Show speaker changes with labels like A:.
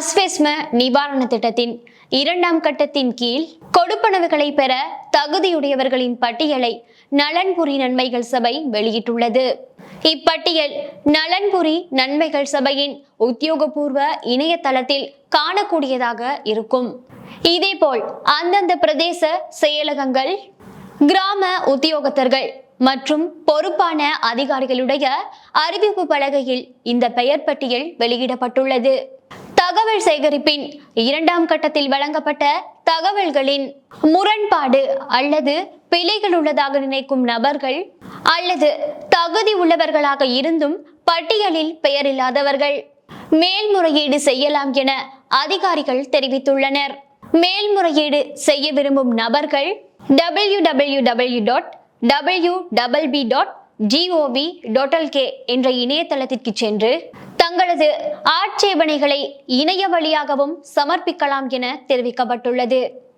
A: அஸ்வெஸ்ம நிவாரண திட்டத்தின் இரண்டாம் கட்டத்தின் கீழ் கொடுப்பனவுகளை பெற தகுதியுடையவர்களின் பட்டியலை நலன்புரி நன்மைகள் சபை வெளியிட்டுள்ளது. இப்பட்டியல் நலன்புரி நன்மைகள் சபையின் உத்தியோகபூர்வ இணையதளத்தில் காணக்கூடியதாக இருக்கும். இதேபோல் அந்தந்த பிரதேச செயலகங்கள் கிராம உத்தியோகத்தர்கள் மற்றும் பொறுப்பான அதிகாரிகளுடைய அறிவிப்பு பலகையில் இந்த பெயர் பட்டியல் வெளியிடப்பட்டுள்ளது. தகவல் சேகரிப்பின் இரண்டாம் கட்டத்தில் வழங்கப்பட்ட தகவல்களின் முரண்பாடு அல்லது பிழைகள் உள்ளதாக நினைக்கும் நபர்கள் அல்லது தகுதி உள்ளவர்களாக இருந்தும் பட்டியலில் பெயர் இல்லாதவர்கள் மேல்முறையீடு செய்யலாம் என அதிகாரிகள் தெரிவித்துள்ளனர். மேல்முறையீடு செய்ய விரும்பும் நபர்கள் W W W dot W double P dot G O V K என்ற இணையதளத்திற்கு சென்று தங்களது ஆட்சேபனைகளை இணைய வழியாகவும் சமர்ப்பிக்கலாம் என தெரிவிக்கப்பட்டுள்ளது.